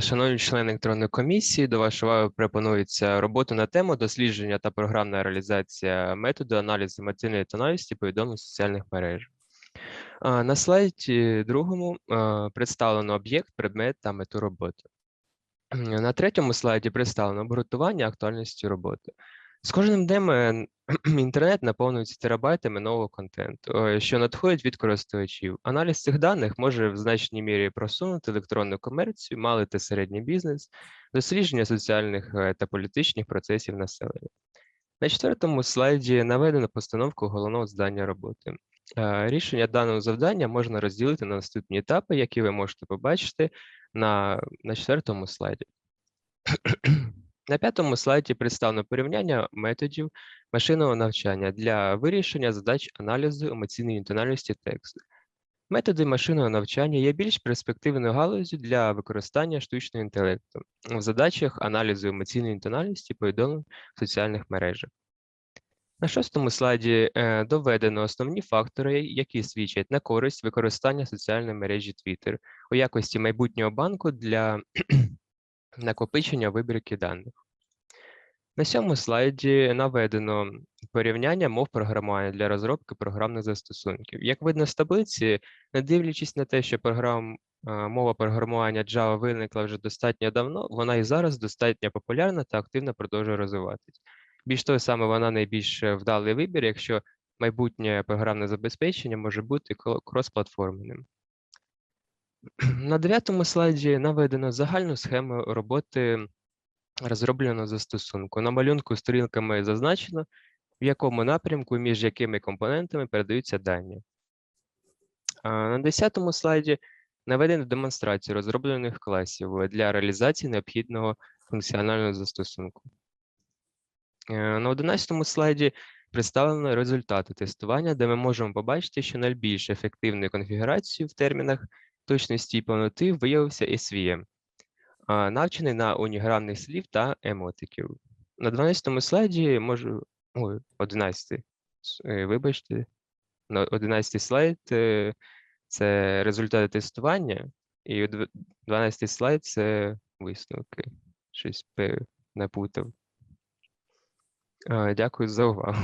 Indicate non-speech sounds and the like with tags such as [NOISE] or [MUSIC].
Шановні члени електронної комісії, до вашої уваги пропонується робота на тему дослідження та програмна реалізація методу аналізу емоційної тональності повідомлень соціальних мережах. На слайді другому представлено об'єкт, предмет та мету роботи. На третьому слайді представлено обґрунтування актуальності роботи. З кожним днем е, [CLEARS THROAT] інтернет наповнюється терабайтами нового контенту, е, що надходить від користувачів. Аналіз цих даних може в значній мірі просунути електронну комерцію, малий та середній бізнес, дослідження соціальних е, та політичних процесів населення. На четвертому слайді наведено постановку головного завдання роботи. Рішення даного завдання можна розділити на наступні етапи, які ви можете побачити на, на четвертому слайді. [CLEARS THROAT] На п'ятому слайді представлено порівняння методів машинного навчання для вирішення задач аналізу емоційної тональності тексту. Методи машинного навчання є більш перспективною галузю для використання штучного інтелекту в задачах аналізу емоційної тональності повідомлень в соціальних мережах. На шостому слайді е, доведено основні фактори, які свідчать на користь використання соціальної мережі Twitter у якості майбутнього банку для накопичення вибірки даних. На цьому слайді наведено порівняння мов програмування для розробки програмних застосунків. Як видно з таблиці, не дивлячись на те, що програм, мова програмування Java виникла вже достатньо давно, вона і зараз достатньо популярна та активно продовжує розвиватись. Більш того, саме вона найбільш вдалий вибір, якщо майбутнє програмне забезпечення може бути кросплатформеним. [CLEARS THROAT] На дев'ятому слайді наведено загальну схему роботи розробленого застосунку. На малюнку сторінками зазначено, в якому напрямку і між якими компонентами передаються дані. На 10 слайді наведено демонстрацію розроблених класів для реалізації необхідного функціонального застосунку. Е, На 11 слайді представлено результати тестування, де ми можемо побачити, що найбільш ефективною конфігурацією в термінах точності і повноти виявився SVM, навчений на уніграмних слів та емотиків. На 12 слайді можу. Ой, 11. е, Вибачте. На 11 слайд е, це результати тестування, і дв- 12 слайд це висновки. Щось напутав. Дякую за увагу.